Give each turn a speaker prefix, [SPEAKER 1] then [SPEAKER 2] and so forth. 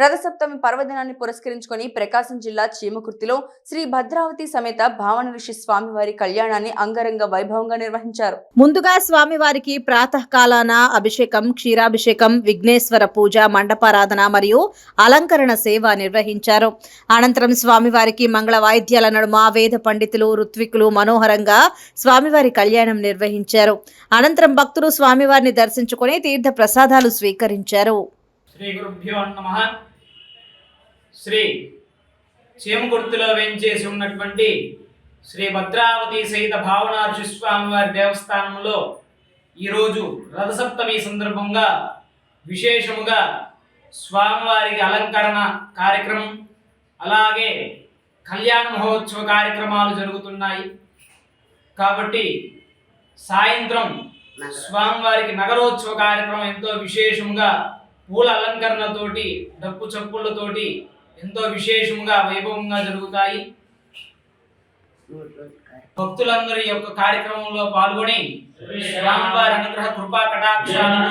[SPEAKER 1] రథసప్తమి పర్వదినాన్ని పురస్కరించుకొని ప్రకాశం జిల్లా చీమకుర్తిలో శ్రీ భద్రావతి సమేత భావన ఋషి స్వామివారి కళ్యాణాన్ని అంగరంగ వైభవంగా నిర్వహించారు.
[SPEAKER 2] ముందుగా స్వామివారికి ప్రాతకాలాన అభిషేకం క్షీరాభిషేకం విఘ్నేశ్వర పూజ మండపారాధన మరియు అలంకరణ సేవ నిర్వహించారు. అనంతరం స్వామివారికి మంగళ వాయిద్యాల నడుమ వేద పండితులు ఋత్వికులు మనోహరంగా స్వామివారి కళ్యాణం నిర్వహించారు. అనంతరం భక్తులు స్వామివారిని దర్శించుకొని తీర్థ ప్రసాదాలు స్వీకరించారు.
[SPEAKER 3] శ్రీ గురుభ్యో నమ. శ్రీ చీమకుర్తిలో వేంచేసి ఉన్నటువంటి శ్రీ భద్రావతి సహిత భావనార్జు స్వామివారి దేవస్థానంలో ఈరోజు రథసప్తమి సందర్భంగా విశేషముగా స్వామివారికి అలంకరణ కార్యక్రమం అలాగే కళ్యాణ మహోత్సవ కార్యక్రమాలు జరుగుతున్నాయి. కాబట్టి సాయంత్రం స్వామివారికి నగరోత్సవ కార్యక్రమం ఎంతో విశేషంగా పూల అలంకరణతోటి డప్పు చప్పుళ్ళతోటి ఎంతో విశేషంగా వైభవంగా జరుగుతాయి. భక్తులందరి యొక్క కార్యక్రమంలో పాల్గొని స్వామివారి అనుగ్రహ కృపా కటాక్షాలను